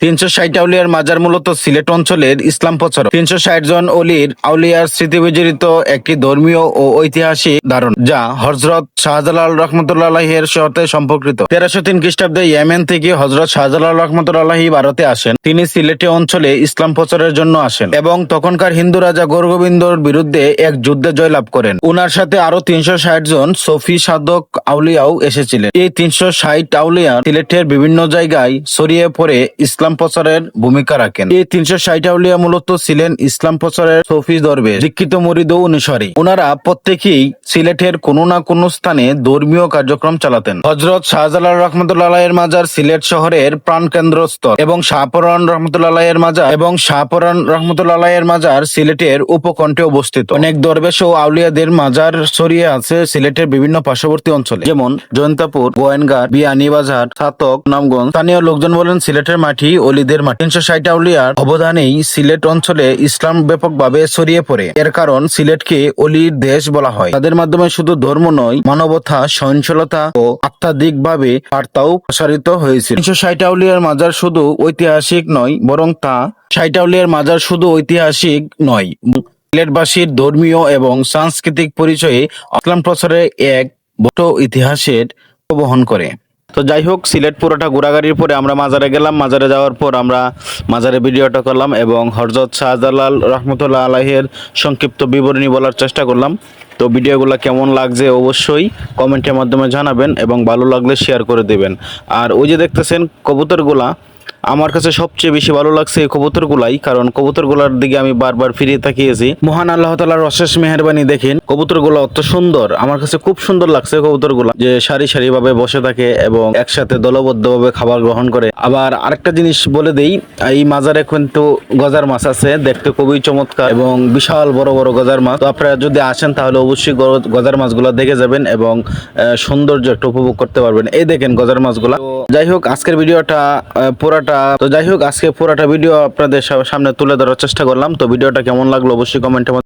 তিনশো ষাট আউলিয়ার মাজার মূলত সিলেট অঞ্চলের ইসলাম প্রচারক। তিনশো ষাট জন অলির আউলিয়ার স্মৃতি বিজড়িত একটি ধর্মীয় ও ঐতিহাসিক ধারণ, যা হজরত শাহজালাল রহমতুল্লাহের সাথে সম্পর্কিত। তেরোশো তিন খ্রিস্টাব্দে ইয়েমেন থেকে হজরত শাহজালাল রহমতুল্লাহি ভারতে আসেন। তিনি সিলেটে অঞ্চলে ইসলাম প্রচারের জন্য আসেন এবং তখনকার হিন্দু রাজা গৌরগোবিন্দর বিরুদ্ধে এক যুদ্ধে জয়লাভ করেন। উনার সাথে আরও তিনশো ষাট জন সফি সাধক আউলিয়াও এসেছিলেন। এই তিনশো ষাট আউলিয়া সিলেটের বিভিন্ন জায়গায় ছড়িয়ে পড়ে ইসলাম প্রচারের ভূমিকা রাখেন। এই তিনশো ষাট আউলিয়া মূলত ছিলেন ইসলাম প্রচারের সফি দরবে, দীক্ষিত মরিদ অনুসারী। ওনারা প্রত্যেকেই সিলেটের কোনো না কোনো স্থানে ধর্মীয় কার্যক্রম চালাতেন। হজরত শাহজালাল রহমতুল্লাহ এর মাজার সিলেট শহরের প্রাণ কেন্দ্রস্থল এবং শাহপরান রহমতুল্লাহ এর মাজার এবং শাহপরান রহমতুল্লাহ এর মাজার সিলেটের উপকণ্ঠে অবস্থিত। অনেক দরবেশ ও আউলিয়াদের মাজার ছড়িয়ে আছে সিলেটের বিভিন্ন পার্শ্ববর্তী অঞ্চলে। যেমন জয়ন্তাপুর গোয়েনঘাট বিয়ানীবাজার ছাতক নামগঞ্জ স্থানীয় লোকজন বলেন সিলেটের মাটি অলিদের মাটি তিনশো ষাট আউলিয়ার অবদানেই সিলেট অঞ্চলে ইসলাম ব্যাপকভাবে ছড়িয়ে পড়ে। এর কারণ সিলেটকে অলির দেশ বলা হয়। তাদের মাধ্যমে শুধু ধর্ম নয়, মানবতা সহনশীলতা ও আত্মাধিকভাবে বার্তাও প্রসারিত হয়েছিল তিনশো ষাট আউলিয়ার মাজার শুধু ঐতিহাসিক নয়, বরং তা ষাট আউলিয়ার মাজার শুধু ঐতিহাসিক নয়। সিলেটবাসীর ধর্মীয় এবং সাংস্কৃতিক পরিচয়ে ইসলাম প্রচারে এক বড় ইতিহাসের বহন করে। তো যাই হোক, সিলেট পুরোটা ঘোরাঘুরির পরে আমরা মাজারে গেলাম। মাজারে যাওয়ার পর আমরা মাজারে ভিডিওটা করলাম এবং হরজত শাহজালাল রহমতুল্লাহ আলাহের সংক্ষিপ্ত বিবরণী বলার চেষ্টা করলাম। তো ভিডিওগুলো কেমন লাগছে অবশ্যই কমেন্টের মাধ্যমে জানাবেন এবং ভালো লাগলে শেয়ার করে দেবেন। আর ওই যে দেখতেছেন কবুতরগুলা আমার কাছে সবচেয়ে বেশি ভালো লাগছে এই কবুতরগুলাই কারণ কবুতরগুলার দিকে আমি বারবার ফিরিয়ে তাকিয়েছি। মহান আল্লাহ তালার অশেষ মেহরবানি দেখেন কবুতরগুলো অত সুন্দর আমার কাছে খুব সুন্দর লাগছে কবুতরগুলো যে সারি সারি ভাবে বসে থাকে এবং একসাথে দলবদ্ধভাবে খাবার গ্রহণ করে। আবার আরেকটা জিনিস বলে দেই এই মাজারে কিন্তু গজার মাছ আছে দেখতে খুবই চমৎকার এবং বিশাল বড় বড় গজার মাছ। তো আপনারা যদি আসেন তাহলে অবশ্যই গজার মাছগুলো দেখে যাবেন এবং সৌন্দর্য একটা উপভোগ করতে পারবেন। এই দেখেন গজার মাছগুলো। যাই হোক আজকের ভিডিওটা আহ, পুরাটা। তো যাই হোক, আজকে পুরাটা ভিডিও আপনাদের সামনে তুলে ধরার চেষ্টা করলাম। তো ভিডিওটা কেমন লাগল অবশ্যই কমেন্টে